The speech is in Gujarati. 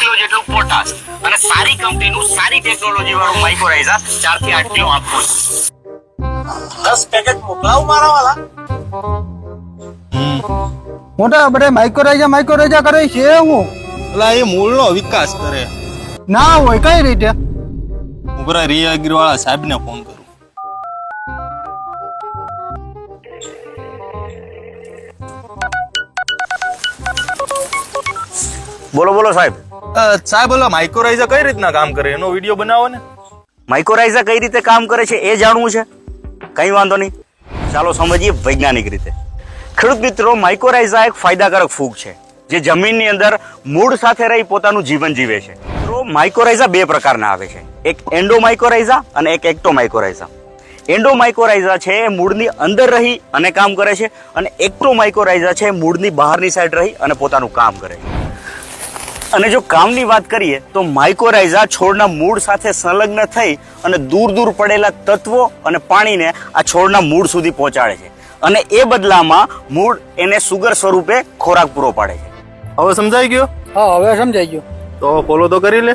કિલો જેટલું પોટાશ અને સારી કંપનીનું સારી ટેકનોલોજી વાળું માઇક્રોરાઇઝા ચારથી આઠ કિલો આપવું દસ પેકેટ મોકલાવું મારા વાલા? મોટા બધે માઇક્રોરાઇઝા માઇક્રોરાઇઝા કરે છે હું. એટલે એ મૂળનો વિકાસ કરે. ના હોય કઈ રીતે? હું પેલા રિયાગીર વાળા સાહેબને ફોન કરું. બોલો બોલો સાહેબ. સાહેબ ઓલા માઇક્રોરાઇઝર કઈ રીતના કામ કરે? એનો વીડિયો બનાવો ને. માઇક્રોરાઇઝા કઈ રીતે કામ કરે છે એ જાણવું છે? કઈ વાંધો નહીં. ચાલો સમજીએ વૈજ્ઞાનિક રીતે. ખેડૂત મિત્રો માઇક્રોરાઇઝા એક ફાયદાકારક ફૂગ છે, જે જમીનની અંદર મૂળ સાથે રહી પોતાનું જીવન જીવે છે. તો માઇક્રોરાઇઝા બે પ્રકારના આવે છે. એક એન્ડોમાઇક્રોરાઇઝા અને એક એક્ટોમાઇક્રોરાઇઝા એન્ડોમાઇક્રોરાઇઝા છે એ મૂળની અંદર રહી અને કામ કરે છે, અને એક્ટોમાઇક્રોરાઇઝા છે એ મૂળની બહારની સાઈડ રહી અને પોતાનું કામ કરે છે. અને જો કામની વાત કરીએ તો માઇકોરાઇઝા છોડના મૂળ સાથે સંલગ્ન થઈ અને દૂર દૂર પડેલા તત્વો અને પાણીને આ છોડના મૂળ સુધી પહોંચાડે છે. અને એ બદલામાં મૂળ એને સુગર સ્વરૂપે ખોરાક પૂરો પાડે છે. હવે સમજાઈ ગયો? હા હવે સમજાઈ ગયો. તો ફોલો તો કરી લે.